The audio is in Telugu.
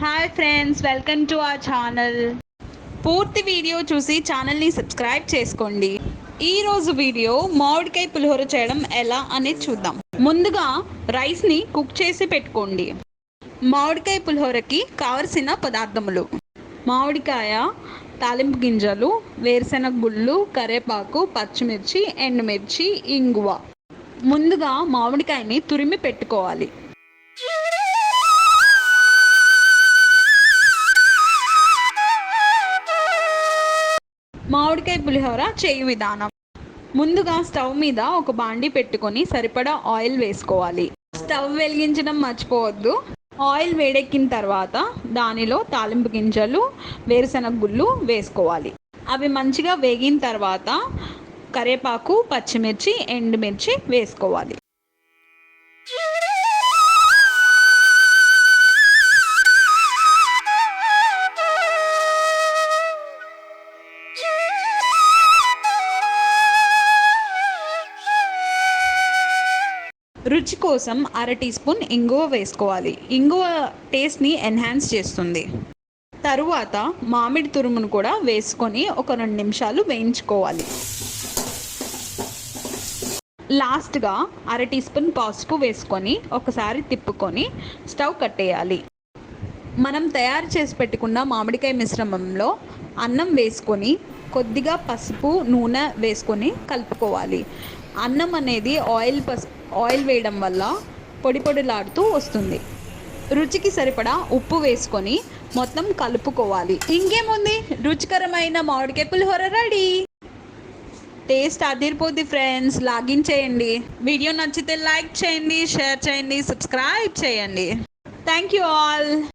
Hi friends welcome to our channel పూర్తి వీడియో చూసి ఛానల్ని సబ్స్క్రైబ్ చేసుకోండి. ఈరోజు వీడియో మామిడికాయ పులిహోర చేయడం ఎలా అనేది చూద్దాం. ముందుగా రైస్ని కుక్ చేసి పెట్టుకోండి. మామిడికాయ పులిహోరకి కావలసిన పదార్థములు. మామిడికాయ తాలింపు గింజలు వేరుశెనగ గుళ్ళు కరేపాకు పచ్చిమిర్చి ఎండుమిర్చి ఇంగువ. ముందుగా మామిడికాయని తురిమి పెట్టుకోవాలి. మామిడికాయ పులిహోర చేయి విధానం. ముందుగా స్టవ్ మీద ఒక బాండి పెట్టుకొని సరిపడా ఆయిల్ వేసుకోవాలి. స్టవ్ వెలిగించడం మర్చిపోవద్దు. ఆయిల్ వేడెక్కిన తర్వాత దానిలో తాలింపు గింజలు వేరుశనగ గుళ్ళు వేసుకోవాలి. అవి మంచిగా వేగిన తర్వాత కరేపాకు పచ్చిమిర్చి ఎండుమిర్చి వేసుకోవాలి. రుచి కోసం అర టీ స్పూన్ ఇంగువ వేసుకోవాలి. ఇంగువ టేస్ట్ని ఎన్హాన్స్ చేస్తుంది. తరువాత మామిడి తురుమును కూడా వేసుకొని ఒక రెండు నిమిషాలు వేయించుకోవాలి. లాస్ట్గా అర టీ స్పూన్ పసుపు వేసుకొని ఒకసారి తిప్పుకొని స్టవ్ కట్టేయాలి. మనం తయారు చేసి పెట్టుకున్న మామిడికాయ మిశ్రమంలో అన్నం వేసుకొని కొద్దిగా పసుపు నూనె వేసుకొని కలుపుకోవాలి. అన్నం అనేది ఆయిల్ పసుపు ఆయిల్ వేయడం వల్ల పొడి పొడిలాడుతూ వస్తుంది. రుచికి సరిపడా ఉప్పు వేసుకొని మొత్తం కలుపుకోవాలి. ఇంకేముంది? రుచికరమైన మామిడికాయ పులిహోర రెడీ. టేస్ట్ అదిరిపోద్ది ఫ్రెండ్స్. లాగిన్ చేయండి వీడియో నచ్చితే లైక్ చేయండి షేర్ చేయండి సబ్స్క్రైబ్ చేయండి. Thank you all.